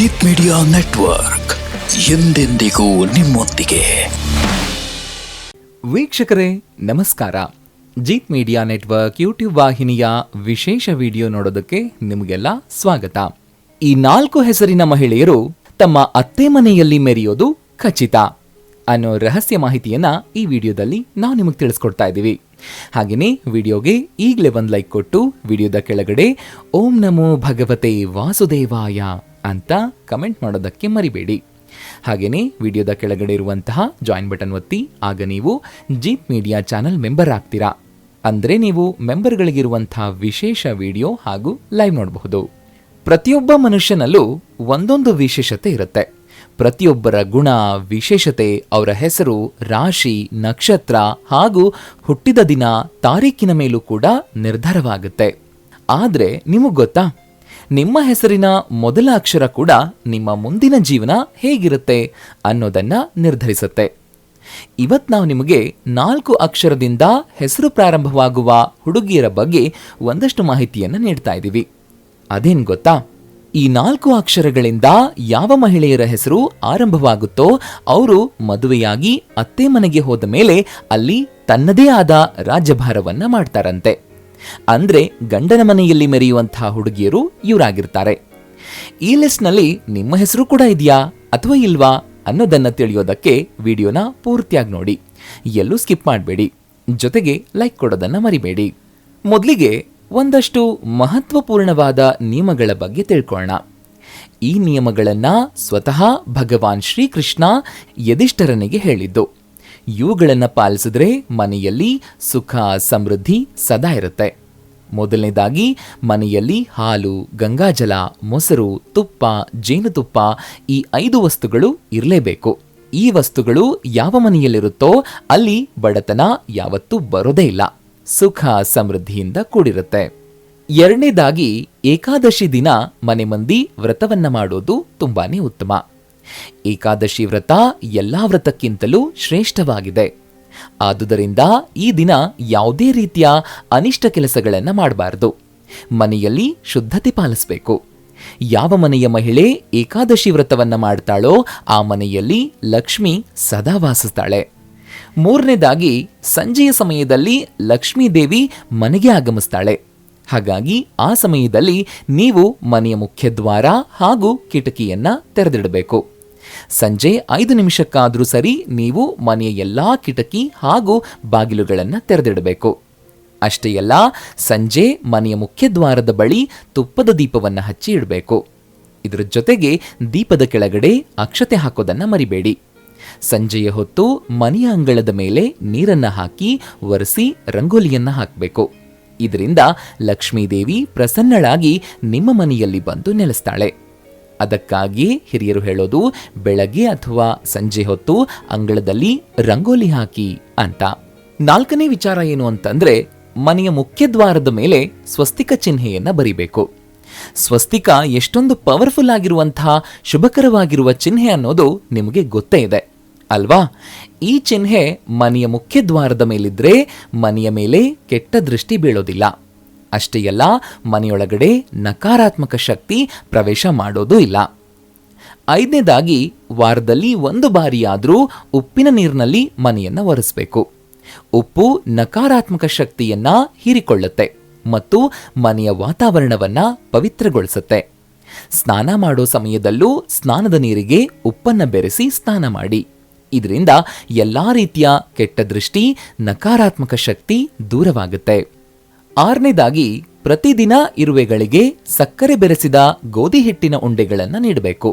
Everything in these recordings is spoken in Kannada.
ಜೀತ್ ಮೀಡಿಯಾ ನೆಟ್ವರ್ಕ್ ಎಂದೆಂದಿಗೂ ನಿಮ್ಮೊಂದಿಗೆ. ವೀಕ್ಷಕರೇ, ನಮಸ್ಕಾರ. ಜೀತ್ ಮೀಡಿಯಾ ನೆಟ್ವರ್ಕ್ ಯೂಟ್ಯೂಬ್ ವಾಹಿನಿಯ ವಿಶೇಷ ವಿಡಿಯೋ ನೋಡೋದಕ್ಕೆ ನಿಮಗೆಲ್ಲ ಸ್ವಾಗತ. ಈ ನಾಲ್ಕು ಹೆಸರಿನ ಮಹಿಳೆಯರು ತಮ್ಮ ಅತ್ತೆ ಮನೆಯಲ್ಲಿ ಮೆರೆಯೋದು ಖಚಿತ. ಅನ್ನೋ ರಹಸ್ಯ ಮಾಹಿತಿಯನ್ನ ಈ ವಿಡಿಯೋದಲ್ಲಿ ನಾವು ನಿಮಗೆ ತಿಳಿಸ್ಕೊಡ್ತಾ ಇದ್ದೀವಿ. ಹಾಗೆಯೇ ವಿಡಿಯೋಗೆ ಈಗಲೇ ಒಂದು ಲೈಕ್ ಕೊಟ್ಟು ವಿಡಿಯೋದ ಕೆಳಗಡೆ ಓಂ ನಮೋ ಭಗವತೆ ವಾಸುದೇವಾಯ ಅಂತ ಕಮೆಂಟ್ ಮಾಡೋದಕ್ಕೆ ಮರಿಬೇಡಿ. ಹಾಗೆಯೇ ವಿಡಿಯೋದ ಕೆಳಗಡೆ ಇರುವಂತಹ ಜಾಯಿನ್ ಬಟನ್ ಒತ್ತಿ, ಆಗ ನೀವು ಜೀಪ್ ಮೀಡಿಯಾ ಚಾನಲ್ ಮೆಂಬರ್ ಆಗ್ತೀರಾ? ಅಂದರೆ ನೀವು ಮೆಂಬರ್ಗಳಿಗಿರುವಂತಹ ವಿಶೇಷ ವಿಡಿಯೋ ಹಾಗೂ ಲೈವ್ ನೋಡಬಹುದು. ಪ್ರತಿಯೊಬ್ಬ ಮನುಷ್ಯನಲ್ಲೂ ಒಂದೊಂದು ವಿಶೇಷತೆ ಇರುತ್ತೆ. ಪ್ರತಿಯೊಬ್ಬರ ಗುಣ, ವಿಶೇಷತೆ, ಅವರ ಹೆಸರು, ರಾಶಿ, ನಕ್ಷತ್ರ ಹಾಗೂ ಹುಟ್ಟಿದ ದಿನ, ತಾರೀಕಿನ ಮೇಲೂ ಕೂಡ ನಿರ್ಧಾರವಾಗುತ್ತೆ. ಆದರೆ ನಿಮಗೆ ಗೊತ್ತಾ? ನಿಮ್ಮ ಹೆಸರಿನ ಮೊದಲ ಅಕ್ಷರ ಕೂಡ ನಿಮ್ಮ ಮುಂದಿನ ಜೀವನ ಹೇಗಿರುತ್ತೆ ಅನ್ನೋದನ್ನ ನಿರ್ಧರಿಸುತ್ತೆ. ಇವತ್ ನಾವು ನಿಮಗೆ ನಾಲ್ಕು ಅಕ್ಷರದಿಂದ ಹೆಸರು ಪ್ರಾರಂಭವಾಗುವ ಹುಡುಗಿಯರ ಬಗ್ಗೆ ಒಂದಷ್ಟು ಮಾಹಿತಿಯನ್ನು ನೀಡ್ತಾ ಇದ್ದೀವಿ ಅದೇನು ಗೊತ್ತಾ? ಈ ನಾಲ್ಕು ಅಕ್ಷರಗಳಿಂದ ಯಾವ ಮಹಿಳೆಯರ ಹೆಸರು ಆರಂಭವಾಗುತ್ತೋ ಅವರು ಮದುವೆಯಾಗಿ ಅತ್ತೆ ಮನೆಗೆ ಹೋದ ಮೇಲೆ ಅಲ್ಲಿ ತನ್ನದೇ ಆದ ರಾಜ್ಯಭಾರವನ್ನ ಮಾಡ್ತಾರಂತೆ. ಅಂದ್ರೆ ಗಂಡನ ಮನೆಯಲ್ಲಿ ಮೆರೆಯುವಂತಹ ಹುಡುಗಿಯರು ಇವರಾಗಿರ್ತಾರೆ. ಈ ಲಿಸ್ಟ್ನಲ್ಲಿ ನಿಮ್ಮ ಹೆಸರು ಕೂಡ ಇದೆಯಾ ಅಥವಾ ಇಲ್ವಾ ಅನ್ನೋದನ್ನ ತಿಳಿಯೋದಕ್ಕೆ ವಿಡಿಯೋನ ಪೂರ್ತಿಯಾಗಿ ನೋಡಿ. ಎಲ್ಲೂ ಸ್ಕಿಪ್ ಮಾಡಬೇಡಿ. ಜೊತೆಗೆ ಲೈಕ್ ಕೊಡೋದನ್ನ ಮರಿಬೇಡಿ. ಮೊದಲಿಗೆ ಒಂದಷ್ಟು ಮಹತ್ವಪೂರ್ಣವಾದ ನಿಯಮಗಳ ಬಗ್ಗೆ ತಿಳ್ಕೊಳ್ಳೋಣ ಈ ನಿಯಮಗಳನ್ನ ಸ್ವತಃ ಭಗವಾನ್ ಶ್ರೀಕೃಷ್ಣ ಯಧಿಷ್ಠರನಿಗೆ ಹೇಳಿದ್ದು. ಇವುಗಳನ್ನು ಪಾಲಿಸಿದ್ರೆ ಮನೆಯಲ್ಲಿ ಸುಖ, ಸಮೃದ್ಧಿ ಸದಾ ಇರುತ್ತೆ. ಮೊದಲನೇದಾಗಿ, ಮನೆಯಲ್ಲಿ ಹಾಲು, ಗಂಗಾಜಲ, ಮೊಸರು, ತುಪ್ಪ, ಜೇನುತುಪ್ಪ ಈ ಐದು ವಸ್ತುಗಳು ಇರಲೇಬೇಕು. ಈ ವಸ್ತುಗಳು ಯಾವ ಮನೆಯಲ್ಲಿರುತ್ತೋ ಅಲ್ಲಿ ಬಡತನ ಯಾವತ್ತೂ ಬರೋದೇ ಇಲ್ಲ. ಸುಖ, ಸಮೃದ್ಧಿಯಿಂದ ಕೂಡಿರುತ್ತೆ. ಎರಡನೇದಾಗಿ, ಏಕಾದಶಿ ದಿನ ಮನೆ ಮಂದಿ ವ್ರತವನ್ನ ಮಾಡೋದು ತುಂಬಾನೇ ಉತ್ತಮ. ಏಕಾದಶಿ ವ್ರತ ಎಲ್ಲಾ ವ್ರತಕ್ಕಿಂತಲೂ ಶ್ರೇಷ್ಠವಾಗಿದೆ. ಆದುದರಿಂದ ಈ ದಿನ ಯಾವುದೇ ರೀತಿಯ ಅನಿಷ್ಟ ಕೆಲಸಗಳನ್ನು ಮಾಡಬಾರದು. ಮನೆಯಲ್ಲಿ ಶುದ್ಧತೆ ಪಾಲಿಸಬೇಕು. ಯಾವ ಮನೆಯ ಮಹಿಳೆ ಏಕಾದಶಿ ವ್ರತವನ್ನ ಮಾಡ್ತಾಳೋ ಆ ಮನೆಯಲ್ಲಿ ಲಕ್ಷ್ಮಿ ಸದಾ ವಾಸಿಸ್ತಾಳೆ. ಮೂರನೇದಾಗಿ ಸಂಜೆಯ ಸಮಯದಲ್ಲಿ ಲಕ್ಷ್ಮೀ ದೇವಿ ಮನೆಗೆ ಆಗಮಿಸ್ತಾಳೆ. ಹಾಗಾಗಿ ಆ ಸಮಯದಲ್ಲಿ ನೀವು ಮನೆಯ ಮುಖ್ಯದ್ವಾರ ಹಾಗೂ ಕಿಟಕಿಯನ್ನ ತೆರೆದಿಡಬೇಕು. ಸಂಜೆ ಐದು ನಿಮಿಷಕ್ಕಾದರೂ ಸರಿ ನೀವು ಮನೆಯ ಎಲ್ಲಾ ಕಿಟಕಿ ಹಾಗೂ ಬಾಗಿಲುಗಳನ್ನು ತೆರೆದಿಡಬೇಕು. ಅಷ್ಟೇ ಅಲ್ಲ, ಸಂಜೆ ಮನೆಯ ಮುಖ್ಯದ್ವಾರದ ಬಳಿ ತುಪ್ಪದ ದೀಪವನ್ನು ಹಚ್ಚಿ ಇಡಬೇಕು. ಇದರ ಜೊತೆಗೆ ದೀಪದ ಕೆಳಗಡೆ ಅಕ್ಷತೆ ಹಾಕೋದನ್ನ ಮರಿಬೇಡಿ. ಸಂಜೆಯ ಹೊತ್ತು ಮನೆಯ ಅಂಗಳದ ಮೇಲೆ ನೀರನ್ನು ಹಾಕಿ ಒರೆಸಿ ರಂಗೋಲಿಯನ್ನ ಹಾಕಬೇಕು. ಇದರಿಂದ ಲಕ್ಷ್ಮೀದೇವಿ ಪ್ರಸನ್ನಳಾಗಿ ನಿಮ್ಮ ಮನೆಯಲ್ಲಿ ಬಂದು ನೆಲೆಸ್ತಾಳೆ. ಅದಕ್ಕಾಗಿ ಹಿರಿಯರು ಹೇಳೋದು, ಬೆಳಗ್ಗೆ ಅಥವಾ ಸಂಜೆ ಹೊತ್ತು ಅಂಗಳದಲ್ಲಿ ರಂಗೋಲಿ ಹಾಕಿ ಅಂತ. ನಾಲ್ಕನೇ ವಿಚಾರ ಏನು ಅಂತಂದ್ರೆ, ಮನೆಯ ಮುಖ್ಯದ್ವಾರದ ಮೇಲೆ ಸ್ವಸ್ತಿಕ ಚಿಹ್ನೆಯನ್ನ ಬರಿಬೇಕು. ಸ್ವಸ್ತಿಕ ಎಷ್ಟೊಂದು ಪವರ್ಫುಲ್ ಆಗಿರುವಂತಹ ಶುಭಕರವಾಗಿರುವ ಚಿಹ್ನೆ ಅನ್ನೋದು ನಿಮಗೆ ಗೊತ್ತೇ ಇದೆ. ಅಲ್ವಾ? ಈ ಚಿಹ್ನೆ ಮನೆಯ ಮುಖ್ಯದ್ವಾರದ ಮೇಲಿದ್ರೆ ಮನೆಯ ಮೇಲೆ ಕೆಟ್ಟ ದೃಷ್ಟಿ ಬೀಳೋದಿಲ್ಲ. ಅಷ್ಟೇ ಅಲ್ಲ, ಮನೆಯೊಳಗಡೆ ನಕಾರಾತ್ಮಕ ಶಕ್ತಿ ಪ್ರವೇಶ ಮಾಡೋದು ಇಲ್ಲ. ಐದನೇದಾಗಿ, ವಾರದಲ್ಲಿ ಒಂದು ಬಾರಿಯಾದರೂ ಉಪ್ಪಿನ ನೀರಿನಲ್ಲಿ ಮನೆಯನ್ನು ಒರೆಸಬೇಕು. ಉಪ್ಪು ನಕಾರಾತ್ಮಕ ಶಕ್ತಿಯನ್ನ ಹೀರಿಕೊಳ್ಳುತ್ತೆ ಮತ್ತು ಮನೆಯ ವಾತಾವರಣವನ್ನ ಪವಿತ್ರಗೊಳಿಸುತ್ತೆ. ಸ್ನಾನ ಮಾಡೋ ಸಮಯದಲ್ಲೂ ಸ್ನಾನದ ನೀರಿಗೆ ಉಪ್ಪನ್ನು ಬೆರೆಸಿ ಸ್ನಾನ ಮಾಡಿ. ಇದರಿಂದ ಎಲ್ಲಾ ರೀತಿಯ ಕೆಟ್ಟ ದೃಷ್ಟಿ, ನಕಾರಾತ್ಮಕ ಶಕ್ತಿ ದೂರವಾಗುತ್ತೆ. ಆರನೇದಾಗಿ ಪ್ರತಿದಿನ ಇರುವೆಗಳಿಗೆ ಸಕ್ಕರೆ ಬೆರೆಸಿದ ಗೋಧಿ ಹಿಟ್ಟಿನ ಉಂಡೆಗಳನ್ನು ನೀಡಬೇಕು.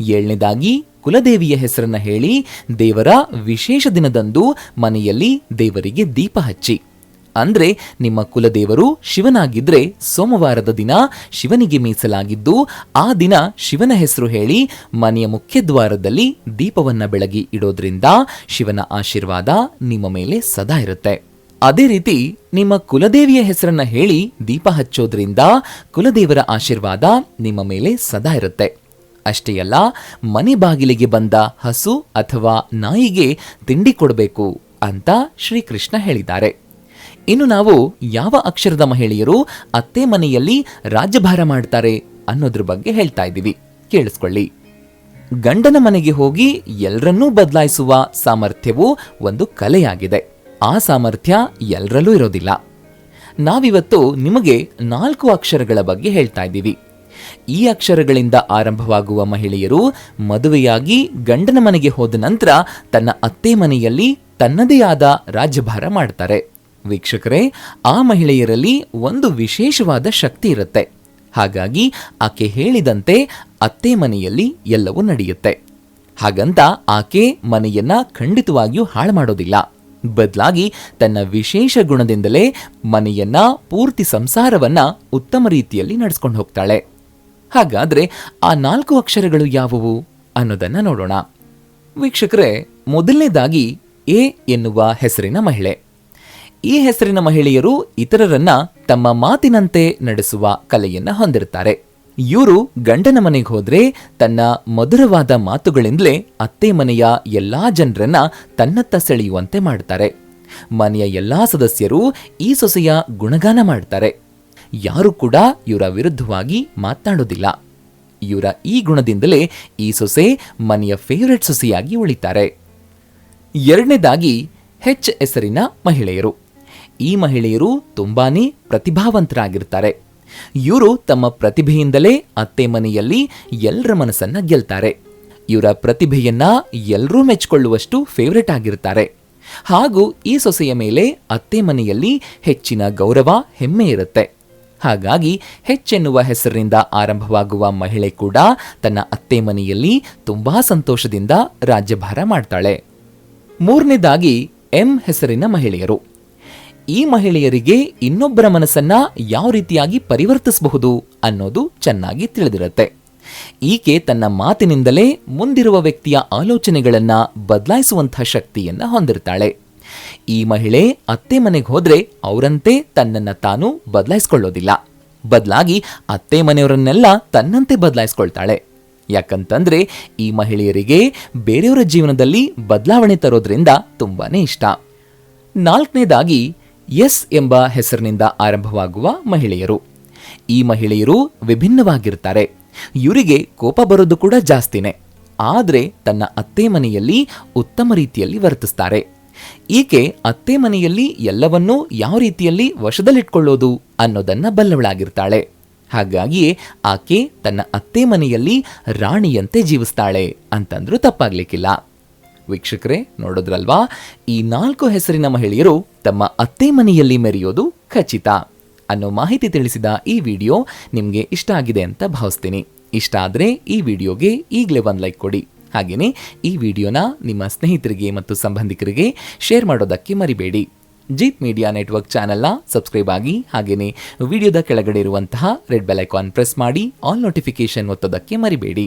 ಏಳನೇದಾಗಿ ಕುಲದೇವಿಯ ಹೆಸರನ್ನು ಹೇಳಿ ದೇವರ ವಿಶೇಷ ದಿನದಂದು ಮನೆಯಲ್ಲಿ ದೇವರಿಗೆ ದೀಪ ಹಚ್ಚಿ. ಅಂದ್ರೆ ನಿಮ್ಮ ಕುಲದೇವರು ಶಿವನಾಗಿದ್ರೆ ಸೋಮವಾರದ ದಿನ ಶಿವನಿಗೆ ಮೀಸಲಾಗಿದ್ದು ಆ ದಿನ ಶಿವನ ಹೆಸರು ಹೇಳಿ ಮನೆಯ ಮುಖ್ಯದ್ವಾರದಲ್ಲಿ ದೀಪವನ್ನ ಬೆಳಗಿ ಇಡೋದ್ರಿಂದ ಶಿವನ ಆಶೀರ್ವಾದ ನಿಮ್ಮ ಮೇಲೆ ಸದಾ ಇರುತ್ತೆ. ಅದೇ ರೀತಿ ನಿಮ್ಮ ಕುಲದೇವಿಯ ಹೆಸರನ್ನ ಹೇಳಿ ದೀಪ ಹಚ್ಚೋದ್ರಿಂದ ಕುಲದೇವರ ಆಶೀರ್ವಾದ ನಿಮ್ಮ ಮೇಲೆ ಸದಾ ಇರುತ್ತೆ. ಅಷ್ಟೇ ಅಲ್ಲ, ಮನೆ ಬಾಗಿಲಿಗೆ ಬಂದ ಹಸು ಅಥವಾ ನಾಯಿಗೆ ತಿಂಡಿ ಕೊಡಬೇಕು ಅಂತ ಶ್ರೀಕೃಷ್ಣ ಹೇಳಿದ್ದಾರೆ. ಇನ್ನು ನಾವು ಯಾವ ಅಕ್ಷರದ ಮಹಿಳೆಯರು ಅತ್ತೆ ಮನೆಯಲ್ಲಿ ರಾಜ್ಯಭಾರ ಮಾಡ್ತಾರೆ ಅನ್ನೋದ್ರ ಬಗ್ಗೆ ಹೇಳ್ತಾ ಇದ್ದೀವಿ. ಕೇಳಿಸ್ಕೊಳ್ಳಿ. ಗಂಡನ ಮನೆಗೆ ಹೋಗಿ ಎಲ್ಲರನ್ನೂ ಬದಲಾಯಿಸುವ ಸಾಮರ್ಥ್ಯವು ಒಂದು ಕಲೆಯಾಗಿದೆ. ಆ ಸಾಮರ್ಥ್ಯ ಎಲ್ಲರಲ್ಲೂ ಇರೋದಿಲ್ಲ. ನಾವಿವತ್ತು ನಿಮಗೆ ನಾಲ್ಕು ಅಕ್ಷರಗಳ ಬಗ್ಗೆ ಹೇಳ್ತಾ ಇದ್ದೀವಿ. ಈ ಅಕ್ಷರಗಳಿಂದ ಆರಂಭವಾಗುವ ಮಹಿಳೆಯರು ಮದುವೆಯಾಗಿ ಗಂಡನ ಮನೆಗೆ ಹೋದ ನಂತರ ತನ್ನ ಅತ್ತೆ ಮನೆಯಲ್ಲಿ ತನ್ನದೇ ಆದ ರಾಜ್ಯಭಾರ ಮಾಡ್ತಾರೆ. ವೀಕ್ಷಕರೇ, ಆ ಮಹಿಳೆಯರಲ್ಲಿ ಒಂದು ವಿಶೇಷವಾದ ಶಕ್ತಿ ಇರುತ್ತೆ. ಹಾಗಾಗಿ ಆಕೆ ಹೇಳಿದಂತೆ ಅತ್ತೆ ಮನೆಯಲ್ಲಿ ಎಲ್ಲವೂ ನಡೆಯುತ್ತೆ. ಹಾಗಂತ ಆಕೆ ಮನೆಯನ್ನ ಖಂಡಿತವಾಗಿಯೂ ಹಾಳು ಮಾಡೋದಿಲ್ಲ. ಬದಲಾಗಿ ತನ್ನ ವಿಶೇಷ ಗುಣದಿಂದಲೇ ಮನೆಯನ್ನ ಪೂರ್ತಿ ಸಂಸಾರವನ್ನ ಉತ್ತಮ ರೀತಿಯಲ್ಲಿ ನಡೆಸ್ಕೊಂಡು ಹೋಗ್ತಾಳೆ. ಹಾಗಾದ್ರೆ ಆ ನಾಲ್ಕು ಅಕ್ಷರಗಳು ಯಾವುವು ಅನ್ನೋದನ್ನ ನೋಡೋಣ. ವೀಕ್ಷಕರೇ, ಮೊದಲನೇದಾಗಿ ಎ ಎನ್ನುವ ಹೆಸರಿನ ಮಹಿಳೆ. ಈ ಹೆಸರಿನ ಮಹಿಳೆಯರು ಇತರರನ್ನ ತಮ್ಮ ಮಾತಿನಂತೆ ನಡೆಸುವ ಕಲೆಯನ್ನ ಹೊಂದಿರ್ತಾರೆ ಇವರು ಗಂಡನ ಮನೆಗೆ ಹೋದ್ರೆ ತನ್ನ ಮಧುರವಾದ ಮಾತುಗಳಿಂದಲೇ ಅತ್ತೆ ಮನೆಯ ಎಲ್ಲಾ ಜನರನ್ನ ತನ್ನತ್ತ ಸೆಳೆಯುವಂತೆ ಮಾಡ್ತಾರೆ. ಮನೆಯ ಎಲ್ಲಾ ಸದಸ್ಯರು ಈ ಸೊಸೆಯ ಗುಣಗಾನ ಮಾಡ್ತಾರೆ. ಯಾರು ಕೂಡ ಇವರ ವಿರುದ್ಧವಾಗಿ ಮಾತನಾಡೋದಿಲ್ಲ ಇವರ ಈ ಗುಣದಿಂದಲೇ ಈ ಸೊಸೆ ಮನೆಯ ಫೇವರೆಟ್ ಸೊಸೆಯಾಗಿ ಉಳಿತಾರೆ. ಎರಡನೇದಾಗಿ ಹೆಚ್ ಹೆಸರಿನ ಮಹಿಳೆಯರು. ಈ ಮಹಿಳೆಯರು ತುಂಬಾನೇ ಪ್ರತಿಭಾವಂತರಾಗಿರ್ತಾರೆ. ಇವರು ತಮ್ಮ ಪ್ರತಿಭೆಯಿಂದಲೇ ಅತ್ತೆ ಮನೆಯಲ್ಲಿ ಎಲ್ಲರ ಮನಸ್ಸನ್ನ ಗೆಲ್ತಾರೆ. ಇವರ ಪ್ರತಿಭೆಯನ್ನ ಎಲ್ಲರೂ ಮೆಚ್ಚಿಕೊಳ್ಳುವಷ್ಟು ಫೇವರೇಟ್ ಆಗಿರ್ತಾರೆ. ಹಾಗೂ ಈ ಸೊಸೆಯ ಮೇಲೆ ಅತ್ತೆ ಮನೆಯಲ್ಲಿ ಹೆಚ್ಚಿನ ಗೌರವ, ಹೆಮ್ಮೆ ಇರುತ್ತೆ. ಹಾಗಾಗಿ ಹೆಚ್ಚೆನ್ನುವ ಹೆಸರಿನಿಂದ ಆರಂಭವಾಗುವ ಮಹಿಳೆ ಕೂಡ ತನ್ನ ಅತ್ತೆ ಮನೆಯಲ್ಲಿ ತುಂಬಾ ಸಂತೋಷದಿಂದ ರಾಜ್ಯಭಾರ ಮಾಡ್ತಾಳೆ. ಮೂರನೇದಾಗಿ ಎಂ ಹೆಸರಿನ ಮಹಿಳೆಯರು. ಈ ಮಹಿಳೆಯರಿಗೆ ಇನ್ನೊಬ್ಬರ ಮನಸ್ಸನ್ನ ಯಾವ ರೀತಿಯಾಗಿ ಪರಿವರ್ತಿಸಬಹುದು ಅನ್ನೋದು ಚೆನ್ನಾಗಿ ತಿಳಿದಿರುತ್ತೆ. ಈಕೆ ತನ್ನ ಮಾತಿನಿಂದಲೇ ಮುಂದಿರುವ ವ್ಯಕ್ತಿಯ ಆಲೋಚನೆಗಳನ್ನ ಬದಲಾಯಿಸುವಂತಹ ಶಕ್ತಿಯನ್ನ ಹೊಂದಿರ್ತಾಳೆ. ಈ ಮಹಿಳೆ ಅತ್ತೆ ಮನೆಗೆ ಹೋದ್ರೆ ಅವರಂತೆ ತನ್ನನ್ನ ತಾನು ಬದಲಾಯಿಸ್ಕೊಳ್ಳೋದಿಲ್ಲ. ಬದಲಾಗಿ ಅತ್ತೆ ಮನೆಯವರನ್ನೆಲ್ಲ ತನ್ನಂತೆ ಬದಲಾಯಿಸ್ಕೊಳ್ತಾಳೆ. ಯಾಕಂತಂದ್ರೆ ಈ ಮಹಿಳೆಯರಿಗೆ ಬೇರೆಯವರ ಜೀವನದಲ್ಲಿ ಬದಲಾವಣೆ ತರೋದ್ರಿಂದ ತುಂಬಾನೇ ಇಷ್ಟ. ನಾಲ್ಕನೇದಾಗಿ ಎಸ್ ಎಂಬ ಹೆಸರಿನಿಂದ ಆರಂಭವಾಗುವ ಮಹಿಳೆಯರು. ಈ ಮಹಿಳೆಯರು ವಿಭಿನ್ನವಾಗಿರ್ತಾರೆ ಇವರಿಗೆ ಕೋಪ ಬರೋದು ಕೂಡ ಜಾಸ್ತಿನೇ. ಆದರೆ ತನ್ನ ಅತ್ತೆ ಮನೆಯಲ್ಲಿ ಉತ್ತಮ ರೀತಿಯಲ್ಲಿ ವರ್ತಿಸ್ತಾರೆ. ಈಕೆ ಅತ್ತೆ ಮನೆಯಲ್ಲಿ ಎಲ್ಲವನ್ನೂ ಯಾವ ರೀತಿಯಲ್ಲಿ ವಶದಲ್ಲಿಟ್ಕೊಳ್ಳೋದು ಅನ್ನೋದನ್ನ ಬಲ್ಲವಳಾಗಿರ್ತಾಳೆ. ಹಾಗಾಗಿಯೇ ಆಕೆ ತನ್ನ ಅತ್ತೆ ಮನೆಯಲ್ಲಿ ರಾಣಿಯಂತೆ ಜೀವಿಸ್ತಾಳೆ ಅಂತಂದ್ರೂ ತಪ್ಪಾಗ್ಲಿಕ್ಕಿಲ್ಲ. ವೀಕ್ಷಕರೇ, ನೋಡೋದ್ರಲ್ವಾ? ಈ ನಾಲ್ಕು ಹೆಸರಿನ ಮಹಿಳೆಯರು ತಮ್ಮ ಅತ್ತೆ ಮನೆಯಲ್ಲಿ ಮೆರೆಯೋದು ಖಚಿತ ಅನ್ನೋ ಮಾಹಿತಿ ತಿಳಿಸಿದ ಈ ವಿಡಿಯೋ ನಿಮಗೆ ಇಷ್ಟ ಆಗಿದೆ ಅಂತ ಭಾವಿಸ್ತೀನಿ. ಇಷ್ಟ ಆದರೆ ಈ ವಿಡಿಯೋಗೆ ಈಗಲೇ ಒಂದು ಲೈಕ್ ಕೊಡಿ. ಹಾಗೆಯೇ ಈ ವಿಡಿಯೋನ ನಿಮ್ಮ ಸ್ನೇಹಿತರಿಗೆ ಮತ್ತು ಸಂಬಂಧಿಕರಿಗೆ ಶೇರ್ ಮಾಡೋದಕ್ಕೆ ಮರಿಬೇಡಿ. ಜೀತ್ ಮೀಡಿಯಾ ನೆಟ್ವರ್ಕ್ ಚಾನೆಲ್ನ ಸಬ್ಸ್ಕ್ರೈಬ್ ಆಗಿ ಹಾಗೆಯೇ ವಿಡಿಯೋದ ಕೆಳಗಡೆ ಇರುವಂತಹ ರೆಡ್ ಬೆಲ್ ಐಕಾನ್ ಪ್ರೆಸ್ ಮಾಡಿ, ಆಲ್ ನೋಟಿಫಿಕೇಶನ್ ಒತ್ತೋದಕ್ಕೆ ಮರಿಬೇಡಿ.